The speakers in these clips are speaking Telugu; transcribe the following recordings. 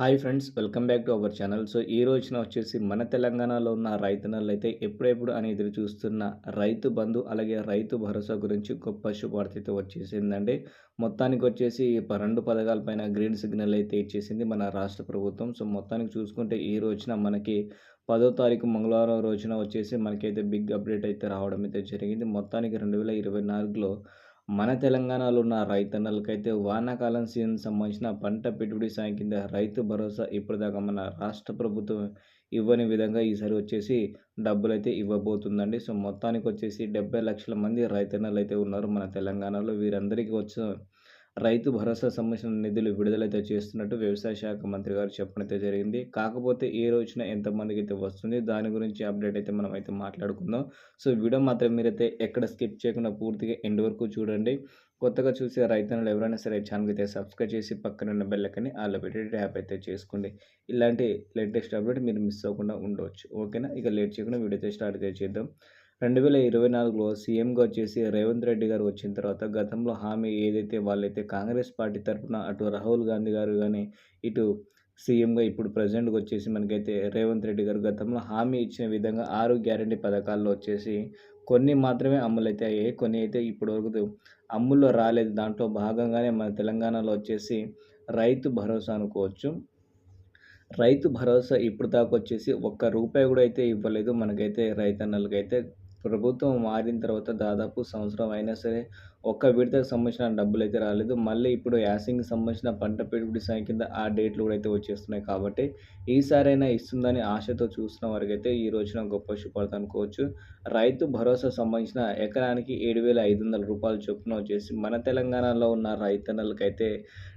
Hi friends welcome back to our channel. So ఈ రోజున వచ్చేసి మన తెలంగాణలో ఉన్న రైతన్నలు అయితే ఎప్పుడెప్పుడు అని ఎదురు చూస్తున్న రైతు బంధు అలాగే రైతు భరోసా గురించి గొప్ప శుభార్త అయితే వచ్చేసిందండి. మొత్తానికి వచ్చేసి రెండు పథకాలపైన గ్రీన్ సిగ్నల్ అయితే ఇచ్చేసింది మన రాష్ట్ర ప్రభుత్వం. సో మొత్తానికి చూసుకుంటే ఈ రోజున మనకి పదో తారీఖు మంగళవారం రోజున వచ్చేసి మనకైతే బిగ్ అప్డేట్ అయితే రావడం అయితే జరిగింది. మొత్తానికి రెండు వేల ఇరవై నాలుగులో మన తెలంగాణలో ఉన్న రైతన్నలకైతే వానాకాలం సీజన్ సంబంధించిన పంట పెట్టుబడి సాయం కింద రైతు భరోసా ఇప్పటిదాకా మన రాష్ట్ర ప్రభుత్వం ఇవ్వని విధంగా ఈసారి వచ్చేసి డబ్బులు అయితే ఇవ్వబోతుందండి. సో మొత్తానికి వచ్చేసి డెబ్బై లక్షల మంది రైతన్నలు అయితే ఉన్నారు మన తెలంగాణలో. వీరందరికీ వచ్చిన రైతు భరోసా సంబంధించిన నిధులు విడుదలైతే చేస్తున్నట్టు వ్యవసాయ శాఖ మంత్రి గారు చెప్పడం అయితే జరిగింది. కాకపోతే ఏ రోజున ఎంతమందికి అయితే వస్తుంది దాని గురించి అప్డేట్ అయితే మనం అయితే మాట్లాడుకుందాం. సో వీడియో మాత్రం మీరైతే ఎక్కడ స్కిప్ చేయకుండా పూర్తిగా ఎండ్ వరకు చూడండి. కొత్తగా చూసే రైతులు ఎవరైనా సరే ఛానల్కి అయితే సబ్స్క్రైబ్ చేసి పక్కన ఉన్న బెల్లకని ఆ పెట్టి యాప్ అయితే చేసుకోండి. ఇలాంటి లేటెస్ట్ అప్డేట్ మీరు మిస్ అవ్వకుండా ఉండవచ్చు. ఓకేనా? ఇక లేట్ చేయకుండా వీడియో అయితే స్టార్ట్ అయితే చేద్దాం. రెండు వేల ఇరవై నాలుగులో సీఎంగా వచ్చేసి రేవంత్ రెడ్డి గారు వచ్చిన తర్వాత గతంలో హామీ ఏదైతే వాళ్ళైతే కాంగ్రెస్ పార్టీ తరఫున అటు రాహుల్ గాంధీ గారు కానీ ఇటు సీఎంగా ఇప్పుడు ప్రజెంట్గా వచ్చేసి మనకైతే రేవంత్ రెడ్డి గారు గతంలో హామీ ఇచ్చిన విధంగా ఆరు గ్యారంటీ పథకాల్లో వచ్చేసి కొన్ని మాత్రమే అమలైతే అయ్యాయి. కొన్ని అయితే ఇప్పటివరకు అమ్ముల్లో రాలేదు. దాంట్లో భాగంగానే మన తెలంగాణలో వచ్చేసి రైతు భరోసా అనుకోవచ్చు. రైతు భరోసా ఇప్పుడు దాకా వచ్చేసి ఒక్క రూపాయి కూడా అయితే ఇవ్వలేదు. మనకైతే రైతన్నలకైతే ప్రభుత్వం మారిన తర్వాత దాదాపు సంవత్సరం అయినా సరే ఒక్క విడతకు సంబంధించిన డబ్బులు అయితే రాలేదు. మళ్ళీ ఇప్పుడు యాసింగ్కి సంబంధించిన పంట పెట్టుబడి సాయం కింద ఆ డేట్లు కూడా అయితే వచ్చేస్తున్నాయి కాబట్టి ఈసారైనా ఇస్తుందని ఆశతో చూసిన వారికైతే అయితే ఈ రోజున గొప్ప శుభార్త అనుకోవచ్చు. రైతు భరోసా సంబంధించిన ఎకరానికి ఏడు వేల ఐదు వందల రూపాయలు చొప్పున వచ్చేసి మన తెలంగాణలో ఉన్న రైతన్నలకైతే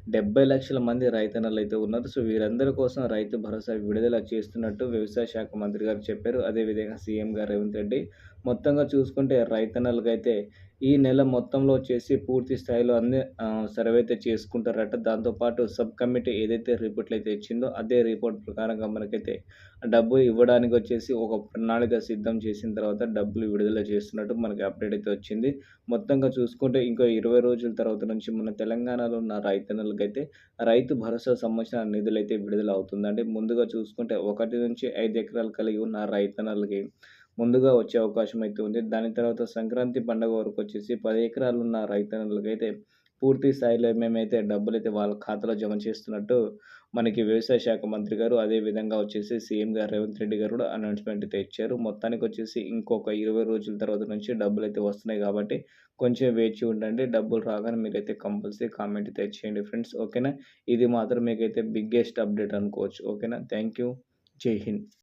డెబ్బై లక్షల మంది రైతన్నలు అయితే ఉన్నారు. సో వీరందరి కోసం రైతు భరోసా విడుదల చేస్తున్నట్టు వ్యవసాయ శాఖ మంత్రి గారు చెప్పారు. అదేవిధంగా సీఎం గారు రేవంత్ రెడ్డి మొత్తంగా చూసుకుంటే రైతన్నలకైతే ఈ నెల మొత్తంలో వచ్చేసి పూర్తి స్థాయిలో అన్ని సర్వే అయితే చేసుకుంటారట. దాంతోపాటు సబ్ కమిటీ ఏదైతే రిపోర్ట్లు అయితే ఇచ్చిందో అదే రిపోర్ట్ ప్రకారంగా మనకైతే డబ్బు ఇవ్వడానికి వచ్చేసి ఒక ప్రణాళిక సిద్ధం చేసిన తర్వాత డబ్బులు విడుదల చేస్తున్నట్టు మనకి అప్డేట్ అయితే వచ్చింది. మొత్తంగా చూసుకుంటే ఇంకో ఇరవై రోజుల తర్వాత నుంచి మన తెలంగాణలో ఉన్న రైతన్నలు రైతులకైతే రైతు భరోసా సంబంధించిన నిధులు అయితే విడుదల అవుతుందండి ముందుగా చూసుకుంటే ఒకటి నుంచి ఐదు ఎకరాలు కలిగి ఉన్న రైతన్నలకి ముందుగా వచ్చే అవకాశం అయితే ఉంది. దాని తర్వాత సంక్రాంతి పండుగ వరకు వచ్చేసి పది ఎకరాలు ఉన్న రైతన్నలకైతే పూర్తి స్థాయిలో మేమైతే డబ్బులు అయితే వాళ్ళ ఖాతాలో జమ చేస్తున్నట్టు మనకి వ్యవసాయ శాఖ మంత్రి గారు అదే విధంగా వచ్చేసి సీఎం గారు రేవంత్ రెడ్డి గారు కూడా అనౌన్స్మెంట్ అయితే ఇచ్చారు. మొత్తానికి వచ్చేసి ఇంకొక ఇరవై రోజుల తర్వాత నుంచి డబ్బులు అయితే వస్తున్నాయి కాబట్టి కొంచెం వేచి ఉండండి. డబ్బులు రాగానే మీరైతే కంపల్సరీ కామెంట్ అయితే చేయండి ఫ్రెండ్స్ ఓకేనా? ఇది మాత్రం మీకైతే బిగ్గెస్ట్ అప్డేట్ అనుకోవచ్చు. ఓకేనా? థ్యాంక్ యూ జై హింద్.